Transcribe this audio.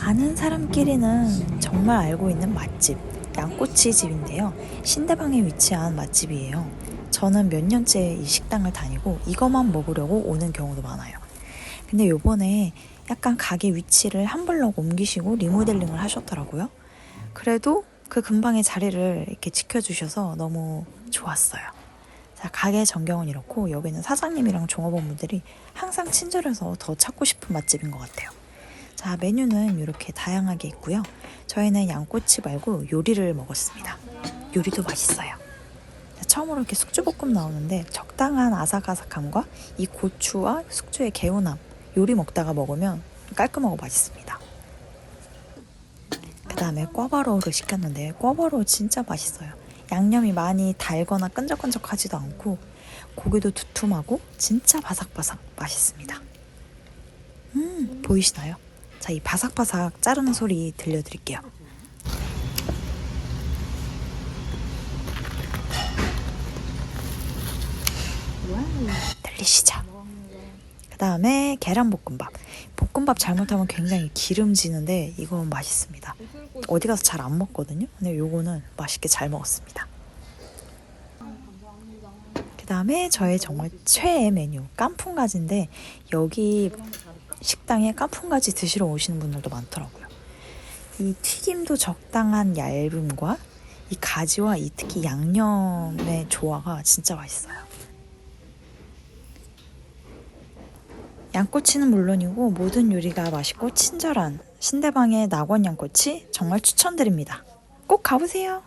아는 사람끼리는 정말 알고 있는 맛집 양꼬치 집인데요. 신대방에 위치한 맛집이에요. 저는 몇 년째 이 식당을 다니고 이것만 먹으려고 오는 경우도 많아요. 근데 요번에 약간 가게 위치를 한 블럭 옮기시고 리모델링을 하셨더라고요. 그래도 그 근방의 자리를 이렇게 지켜주셔서 너무 좋았어요. 자, 가게 전경은 이렇고 여기는 사장님이랑 종업원분들이 항상 친절해서 더 찾고 싶은 맛집인 것 같아요. 자, 메뉴는 이렇게 다양하게 있고요. 저희는 양꼬치 말고 요리를 먹었습니다. 요리도 맛있어요. 자, 처음으로 이렇게 숙주볶음 나오는데 적당한 아삭아삭함과 이 고추와 숙주의 개운함 요리 먹다가 먹으면 깔끔하고 맛있습니다. 그 다음에 꿔바로우를 시켰는데 꿔바로우 진짜 맛있어요. 양념이 많이 달거나 끈적끈적하지도 않고 고기도 두툼하고 진짜 바삭바삭 맛있습니다. 음 보이시나요? 자 이 바삭바삭 자르는 소리 들려드릴게요. 들리시죠? 그 다음에 계란볶음밥. 볶음밥 잘못하면 굉장히 기름지는데 이건 맛있습니다. 어디 가서 잘 안 먹거든요. 근데 요거는 맛있게 잘 먹었습니다. 그 다음에 저의 정말 최애 메뉴 깐풍가지인데 여기 식당에 깐풍가지 드시러 오시는 분들도 많더라고요. 이 튀김도 적당한 얇음과 이 가지와 이 특히 양념의 조화가 진짜 맛있어요. 양꼬치는 물론이고 모든 요리가 맛있고 친절한 신대방의 낙원 양꼬치 정말 추천드립니다. 꼭 가보세요.